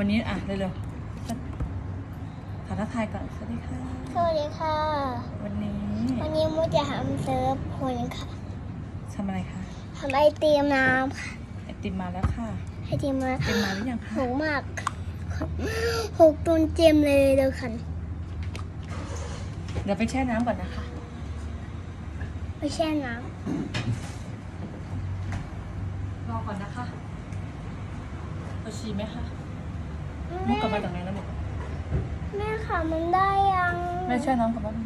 วันนี้อะเร็วๆขอทักทายก่อนสวัสดีค่ะ สวัสดีค่ะ วันนี้ วันนี้มูจะทำเซิร์ฟคนค่ะทำอะไรคะทำไอติมน้ำค่ะไอติมมาแล้วค่ะไอติมมาไอติมมาหรือยังคะหกมากหกตุนเจมเลยเดียวกันเดี๋ยวไปแช่น้ำก่อนนะคะไม่ใช่น้รอก่อนนะคะเอาชีไหมคะำ มุกกลับมาจากไหนแล้วลูกแม่ค่ะมันได้ยังแม่แช่น้ำกับบ้าน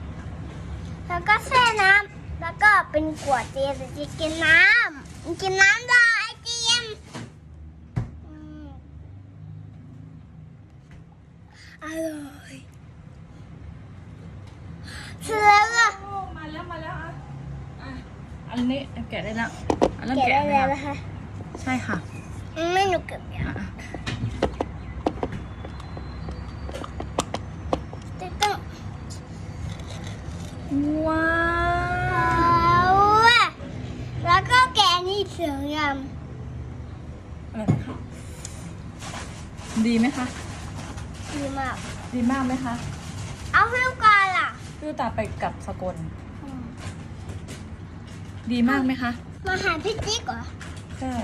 แล้วก็แช่น้ำแล้วก็เป็นขวดเจมจะกินน้ำกินน้ำได้ไอติมอืมอร่อยเสร็จแล้วอะโอ้มาแล้วมาแล้วอะอะอันนี้แกะได้แล้วอันเริ่มแกะแกะได้ไหมแล้วคะนะคะใช่ค่ะไม่หนูเก็บยังอะจะต้อง ว้าเอาอะแล้วก็แกะนี่เสือยอะไรนะคะดีไหมคะำดีมากดีมากไหมคะ เอาให้ลูกกาล่ะพี่ลูกตาไปกับสกลดีมากไหมคะ มาหาพี่จิ๊กเหรอ ใช่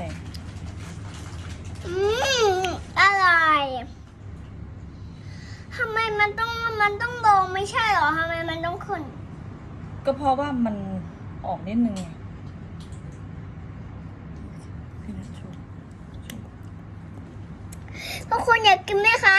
อืมอร่อยทำไมมันต้องมันต้องลงไม่ใช่เหรอทำไมมันต้องขึ้น ก็เพราะว่ามันออกนิดนึงไงพี่นัทโชว์โชว์ทุกคนอยากกินไหมคะ